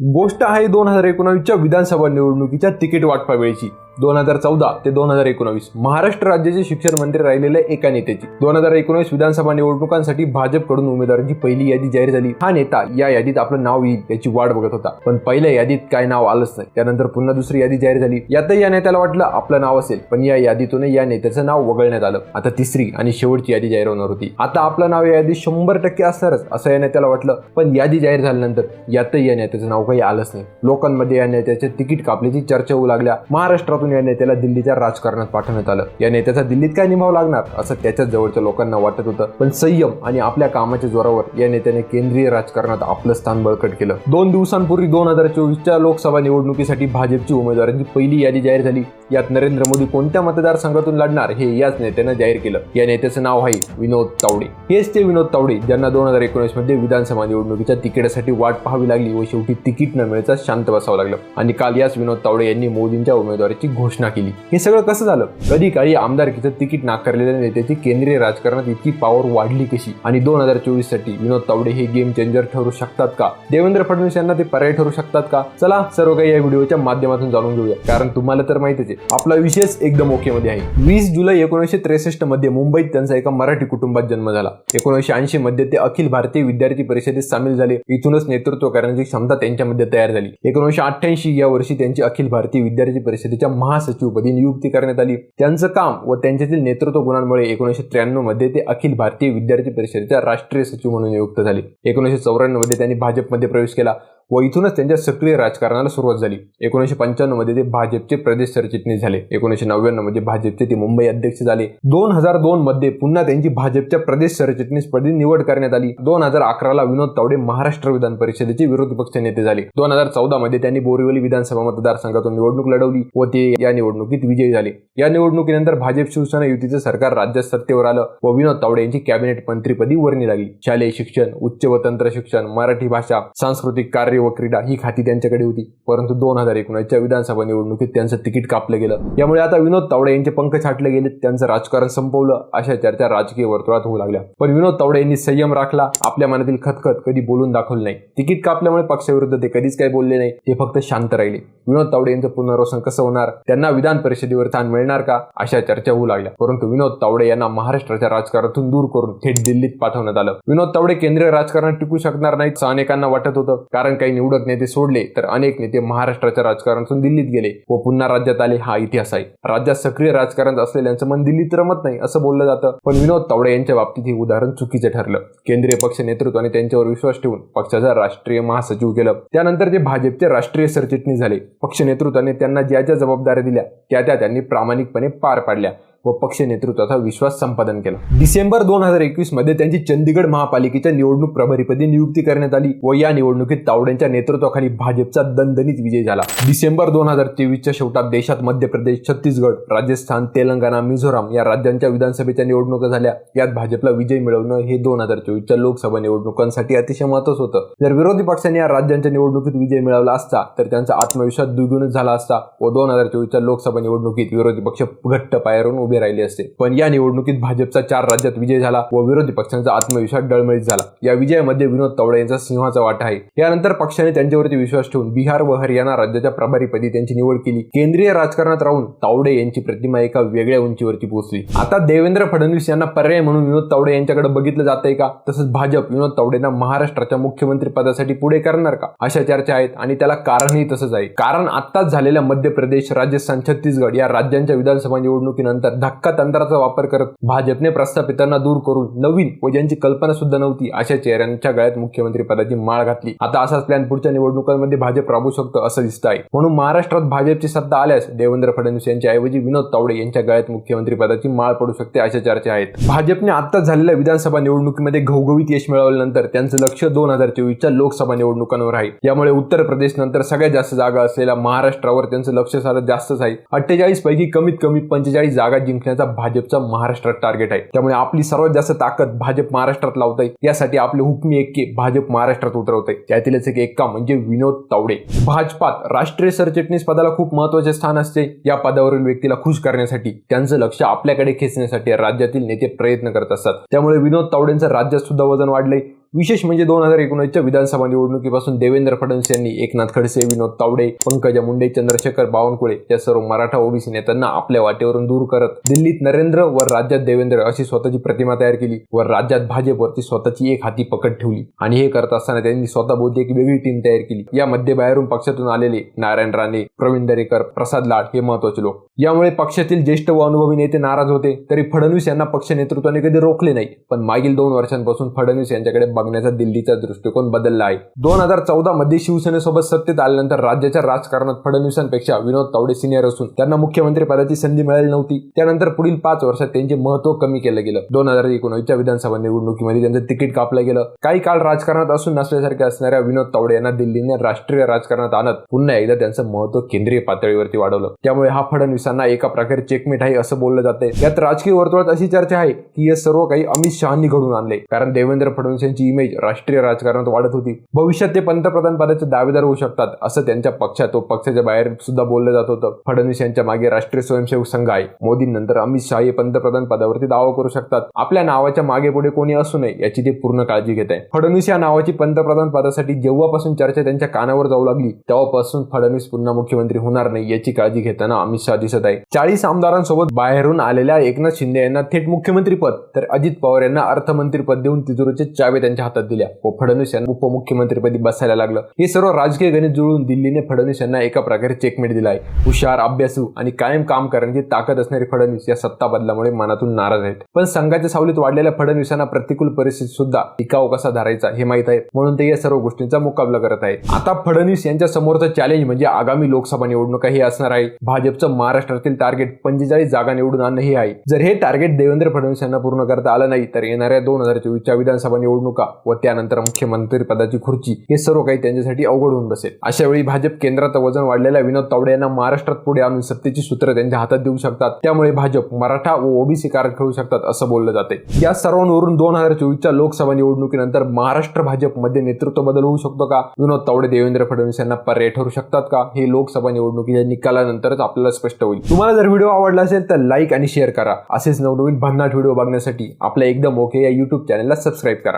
गोष्ट आहे दोन हजार एकोणावीसच्या विधानसभा निवडणुकीच्या तिकीट वाटपावेळीची. दोन हजार चौदा ते दोन हजार एकोणावीस महाराष्ट्र राज्याचे शिक्षण मंत्री राहिलेल्या एका नेत्याची. दोन हजार एकोणीस विधानसभा निवडणुकांसाठी भाजपकडून उमेदवारांची पहिली यादी जाहीर झाली. हा नेता या यादीत आपलं नाव येईल याची वाट बघत होता. पण पहिल्या यादीत काय नाव आलंच नाही. त्यानंतर पुन्हा दुसरी यादी जाहीर झाली. यातही या नेत्याला वाटलं आपलं नाव असेल पण या यादीतून या नेत्याचं नाव वगळण्यात आलं. आता तिसरी आणि शेवटची यादी जाहीर होणार होती. आता आपलं नाव या यादीत शंभर टक्के असणारच असं या नेत्याला वाटलं. पण यादी जाहीर झाल्यानंतर यातही या नेत्याचं नाव काही आलंच नाही. लोकांमध्ये या नेत्याचे तिकीट कापल्याची चर्चा होऊ लागल्या. महाराष्ट्रातून या नेत्याला दिल्लीच्या राजकारणात पाठवण्यात आलं. या नेत्याचा दिल्लीत काय निभाव लागणार? असं त्याच्याच जवळच्या लोकांना वाटत होतं. पण संयम आणि आपल्या कामाच्या जोरावर या नेत्याने केंद्रीय राजकारणात आपलं स्थान बळकट केलं. दोन दिवसांपूर्वी दोन हजार चोवीसच्या लोकसभा निवडणुकीसाठी भाजपची उमेदवारांची पहिली यादी जाहीर झाली. यात नरेंद्र मोदी कोणत्या मतदारसंघातून लढणार हे याच नेत्यानं जाहीर केलं. या नेत्याचं नाव आहे विनोद तावडे. हेच ते विनोद तावडे ज्यांना दोन हजार एकोणीसमध्ये विधानसभा निवडणुकीच्या तिकिटासाठी वाट पाहावी लागली व शेवटी तिकीट न मिळता शांत बसावं लागलं. आणि काल याच विनोद तावडे यांनी मोदींच्या उमेदवारीची घोषणा केली. हे सगळं कसं झालं? कधी काळी आमदारकीचं तिकीट नाकारलेल्या नेत्याची केंद्रीय राजकारणात इतकी पॉवर वाढली कशी? आणि दोन हजार चोवीससाठी विनोद तावडे हे गेम चेंजर ठरू शकतात का? देवेंद्र फडणवीस यांना ते पर्याय ठरू शकतात का? चला सर्व काही या व्हिडिओच्या माध्यमातून जाणून घेऊया. कारण तुम्हाला तर माहितीच आहे आपला विशेष एकदम ओके मध्ये आहे. वीस जुलै एकोणीसशे त्रेसष्टमध्ये मुंबईत त्यांचा एका मराठी कुटुंबात जन्म झाला. एकोणीसशे ऐंशी मध्ये ते अखिल भारतीय विद्यार्थी परिषदेत सामील झाले. इथूनच नेतृत्व करण्याची क्षमता त्यांच्यामध्ये तयार झाली. एकोणीसशे अठ्ठ्याऐंशी या वर्षी त्यांची अखिल भारतीय विद्यार्थी परिषदेच्या महासचिवपदी नियुक्ती करण्यात आली. त्यांचं काम व त्यांच्यातील नेतृत्व गुणांमुळे एकोणीसशे त्र्याण्णवमध्ये ते अखिल भारतीय विद्यार्थी परिषदेच्या राष्ट्रीय सचिव म्हणून नियुक्त झाले. एकोणीसशे चौऱ्याण्णवमध्ये त्यांनी भाजपमध्ये प्रवेश केला. व इथूनच त्यांच्या सक्रिय राजकारणाला सुरुवात झाली. एकोणीसशे पंच्याण्णवमध्ये ते भाजपचे प्रदेश सरचिटणीस झाले. एकोणीसशे नव्याण्णवमध्ये भाजपचे ते मुंबई अध्यक्ष झाले. दोन हजार दोन मध्ये पुन्हा त्यांची भाजपच्या प्रदेश सरचिटणीस पदी निवड करण्यात आली. दोन हजार अकराला विनोद तावडे महाराष्ट्र विधान परिषदेचे विरोधी पक्ष नेते झाले. दोन हजार चौदा मध्ये त्यांनी बोरिवली विधानसभा मतदारसंघातून निवडणूक लढवली व ते या निवडणुकीत विजयी झाले. या निवडणुकीनंतर भाजप शिवसेना युतीचं सरकार राज्यात सत्तेवर आलं व विनोद तावडे यांची कॅबिनेट मंत्रीपदी वर्णी लागली. शालेय शिक्षण उच्च व तंत्र शिक्षण मराठी भाषा सांस्कृतिक कार्य व क्रीडा ही खाती त्यांच्याकडे होती. परंतु दोन हजार एकोणीसच्या विधानसभा निवडणुकीत त्यांचं तिकीट कापलं गेलं. यामुळे आता विनोद तावडे यांचे पंख छाटले गेले त्यांचं राजकारण संपवलं अशा चर्चा राजकीय वर्तुळात होऊ लागल्या. पण विनोद तावडे यांनी संयम राखला. आपल्या मनातील खतखत कधी बोलून दाखवलं नाही. तिकीट कापल्यामुळे पक्षाविरुद्ध ते कधीच काही बोलले नाही. ते फक्त शांत राहिले. विनोद तावडे यांचं पुनर्वसन कसं होणार? त्यांना विधान परिषदेवर स्थान मिळणार का? अशा चर्चा होऊ लागल्या. परंतु विनोद तावडे यांना महाराष्ट्राच्या राजकारणातून दूर करून थेट दिल्लीत पाठवण्यात आलं. विनोद तावडे केंद्रीय राजकारणात टिकू शकणार नाहीत असं अनेकांना वाटत होतं. कारण काही निवडक नेते सोडले तर अनेक नेते महाराष्ट्राच्या राजकारणातून दिल्लीत गेले व पुन्हा राज्यात आले हा इतिहास आहे. राज्यात सक्रिय राजकारणात असलेल्यांचं मन दिल्लीत रमत नाही असं बोललं जातं. पण विनोद तावडे यांच्या बाबतीत हे उदाहरण चुकीचं ठरलं. केंद्रीय पक्ष नेतृत्वाने त्यांच्यावर विश्वास ठेवून पक्षाचा राष्ट्रीय महासचिव केलं. त्यानंतर ते भाजपचे राष्ट्रीय सरचिटणीस झाले. पक्ष नेतृत्वाने त्यांना ज्या ज्या जबाबदाऱ्या दिल्या त्या त्या त्यांनी प्रामाणिकपणे पार पाडल्या. व पक्ष नेतृत्वाचा विश्वास संपादन केला. डिसेंबर दोन हजार एकवीसमध्ये त्यांची चंदीगड महापालिकेच्या निवडणूक प्रभारीपदी नियुक्ती करण्यात आली व या निवडणुकीत तावड्यांच्या नेतृत्वाखाली भाजपचा दणदणीत विजय झाला. डिसेंबर दोन हजार तेवीसच्या शेवटात देशात मध्य प्रदेश छत्तीसगड राजस्थान तेलंगणा मिझोराम या राज्यांच्या विधानसभेच्या निवडणुका झाल्या. यात भाजपला विजय मिळवणं हे दोन हजार चोवीसच्या लोकसभा निवडणुकांसाठी अतिशय महत्वाचं होतं. जर विरोधी पक्षांनी या राज्यांच्या निवडणुकीत विजय मिळवला असता तर त्यांचा आत्मविश्वास द्विगुणित झाला असता व दोन हजार चोवीसच्या लोकसभा निवडणुकीत विरोधी पक्ष घट्ट पायावरून उभे राहिले असते. पण या निवडणुकीत भाजपचा चार राज्यात विजय झाला व विरोधी पक्षांचा आत्मविश्वास डळमळीत झाला. या विजयामध्ये विनोद तावडे यांचा सिंहाचा वाटा आहे. यानंतर पक्षाने त्यांच्यावरती विश्वास ठेवून बिहार व हरियाणा राज्याच्या प्रभारीपदी त्यांची निवड केली. केंद्रीय राजकारणात राहून तावडे यांची प्रतिमा एका वेगळ्या उंचीवरती पोहोचली. आता देवेंद्र फडणवीस यांना पर्याय म्हणून विनोद तावडे यांच्याकडे बघितलं जात आहे का? तसंच भाजप विनोद तावडेंना महाराष्ट्राच्या मुख्यमंत्री पदासाठी पुढे करणार का? अशा चर्चा आहेत आणि त्याला कारणही तसंच आहे. कारण आत्ताच झालेल्या मध्य प्रदेश राजस्थान छत्तीसगड या राज्यांच्या विधानसभा निवडणुकीनंतर धक्का तंत्राचा वापर करत भाजपने प्रस्थापितांना दूर करून नवीन व ज्यांची कल्पना सुद्धा नव्हती अशा चेहऱ्यांच्या गळ्यात मुख्यमंत्री पदाची माळ घातली. आता असाच प्लॅन पुढच्या निवडणुकांमध्ये भाजप राबवू शकतो असं दिसत आहे म्हणून महाराष्ट्रात भाजपची सत्ता आल्यास देवेंद्र फडणवीस यांच्या ऐवजी विनोद तावडे यांच्या गळ्यात मुख्यमंत्री पदाची माळ पडू शकते अशा चर्चा आहेत. भाजपने आत्ताच झालेल्या विधानसभा निवडणुकीमध्ये घवघवीत यश मिळवल्यानंतर त्यांचं लक्ष दोन हजार चोवीसच्या लोकसभा निवडणुकांवर आहे. यामुळे उत्तर प्रदेश नंतर सगळ्यात जास्त जागा असलेल्या महाराष्ट्रावर त्यांचं लक्ष सारं जास्तच आहे. अठ्ठेचाळीस पैकी कमीत कमी पंचेचाळीस जागा जिंकण्याचा भाजपचा महाराष्ट्रात टार्गेट आहे. त्यामुळे आपली सर्वात जास्त ताकद भाजप महाराष्ट्रात लावत आहे यासाठी आपले हुकमी एक्के भाजप महाराष्ट्रात उतरवत आहे त्यातीलच एक एक्का म्हणजे विनोद तावडे. भाजपात राष्ट्रीय सरचिटणीस पदाला खूप महत्त्वाचे स्थान असते. या पदावरील व्यक्तीला खुश करण्यासाठी त्यांचं लक्ष आपल्याकडे खेचण्यासाठी राज्यातील नेते प्रयत्न करत असतात. त्यामुळे विनोद तावडेंचं राज्यात सुद्धा वजन वाढलंय. विशेष म्हणजे दोन हजार एकोणीसच्या विधानसभा निवडणुकीपासून देवेंद्र फडणवीस यांनी एकनाथ खडसे विनोद तावडे पंकजा मुंडे चंद्रशेखर बावनकुळे या सर्व मराठा ओबीसी नेत्यांना आपल्या वाटेवरून दूर करत दिल्लीत नरेंद्र व राज्यात देवेंद्र अशी स्वतःची प्रतिमा तयार केली व राज्यात भाजपवरती स्वतःची एक हाती पकड ठेवली. आणि हे करत असताना त्यांनी स्वतःभोवती एक वेगळी टीम तयार केली. यामध्ये बाहेरून पक्षातून आलेले नारायण राणे प्रवीण दरेकर प्रसाद लाड हे महत्त्वाचे लोक. यामुळे पक्षातील ज्येष्ठ व अनुभवी नेते नाराज होते. तरी फडणवीस यांना पक्ष नेतृत्वाने कधी रोखले नाही पण मागील दोन वर्षांपासून फडणवीस यांच्याकडे बघण्याचा दिल्लीचा दृष्टिकोन बदलला आहे. दोन हजार चौदा मध्ये शिवसेनेसोबत सत्तेत आल्यानंतर राज्याच्या राजकारणात फडणवीसांपेक्षा विनोद तावडे सिनियर असून त्यांना मुख्यमंत्री पदाची संधी मिळाली नव्हती. त्यानंतर पुढील पाच वर्षात त्यांचे महत्त्व कमी केलं गेलं. दोन हजार एकोणीसच्या विधानसभा निवडणुकीमध्ये त्यांचं तिकीट कापलं गेलं. काही काळ राजकारणात असून नसल्यासारखे असणाऱ्या विनोद तावडे यांना दिल्लीने राष्ट्रीय राजकारणात आणत पुन्हा एकदा त्यांचं महत्त्व केंद्रीय पातळीवरती वाढवलं. त्यामुळे हा फडणवीसांना एका प्रकारे चेकमेट आहे असं बोललं जाते यात राजकीय वर्तुळात अशी चर्चा आहे की हे सर्व काही अमित शहानी घडून आणले. कारण देवेंद्र फडणवीस यांची इमेज राष्ट्रीय राजकारणात वाढत होती. भविष्यात ते पंतप्रधान पदाचे दावेदार होऊ शकतात असं त्यांच्या पक्षात व पक्षाच्या बाहेर सुद्धा बोललं जात होतं. फडणवीस यांच्या मागे राष्ट्रीय स्वयंसेवक संघ आहे. मोदींनंतर अमित शहा हे पंतप्रधान पदावरती दावा करू शकतात. आपल्या नावाच्या मागे पुढे कोणी असू नये याची ते पूर्ण काळजी घेत आहे. फडणवीस या नावाची पंतप्रधान पदासाठी जेव्हापासून चर्चा त्यांच्या कानावर जाऊ लागली तेव्हापासून फडणवीस पुन्हा मुख्यमंत्री होणार नाही याची काळजी घेताना अमित शहा दिसत आहे. चाळीस आमदारांसोबत बाहेरून आलेल्या एकनाथ शिंदे यांना थेट मुख्यमंत्री पद तर अजित पवार यांना अर्थमंत्री पद देऊन तिजोरीचे चावे त्यांच्या हातात दिल्या. व फडणवीस यांना उपमुख्यमंत्रीपदी बसायला लागलं. हे सर्व राजकीय गणित जुळून दिल्लीने फडणवीस यांना एका प्रकारे चेकमेट दिला आहे. हुशार अभ्यासू आणि कायम काम करण्याची ताकद असणारे फडणवीस या सत्ता बदलामुळे मनातून नाराज आहेत. पण संघाच्या सावलीत वाढलेल्या फडणवीसांना प्रतिकूल परिस्थिती सुद्धा टिकाव कसा धरायचा हे माहीत आहे. म्हणून ते या सर्व गोष्टींचा मुकाबला करत आहेत. आता फडणवीस यांच्या समोरचं चॅलेंज म्हणजे आगामी लोकसभा निवडणुका हे असणार आहे. भाजपचं महाराष्ट्रातील टार्गेट पंचेचाळीस जागा निवडून आणणं हे आहे. जर हे टार्गेट देवेंद्र फडणवीस यांना पूर्ण करता आलं नाही तर येणाऱ्या दोन हजार चोवीसच्या विधानसभा निवडणुका व त्यानंतर मुख्यमंत्री पदाची खुर्ची हे सर्व काही त्यांच्यासाठी अवघड होऊन बसेल. अशा वेळी भाजप केंद्रात वजन वाढलेल्या विनोद तावडे यांना महाराष्ट्रात पुढे आणून सत्तेची सूत्र त्यांच्या हातात देऊ शकतात. त्यामुळे भाजप मराठा व ओबीसी कार्ड खेळू शकतात असं बोललं जाते या सर्वांवरून दोन हजार चोवीसच्या लोकसभा निवडणुकीनंतर महाराष्ट्र भाजपमध्ये नेतृत्व बदल होऊ शकतो का? विनोद तावडे देवेंद्र फडणवीस यांना पर्याय ठरू शकतात का? हे लोकसभा निवडणुकीच्या निकालानंतरच आपल्याला स्पष्ट होईल. तुम्हाला जर व्हिडिओ आवडला असेल तर लाईक आणि शेअर करा. असेच नवनवीन भन्नाट व्हिडिओ बघण्यासाठी आपल्या एकदम ओके या युट्यूब चॅनलला सबस्क्राईब करा.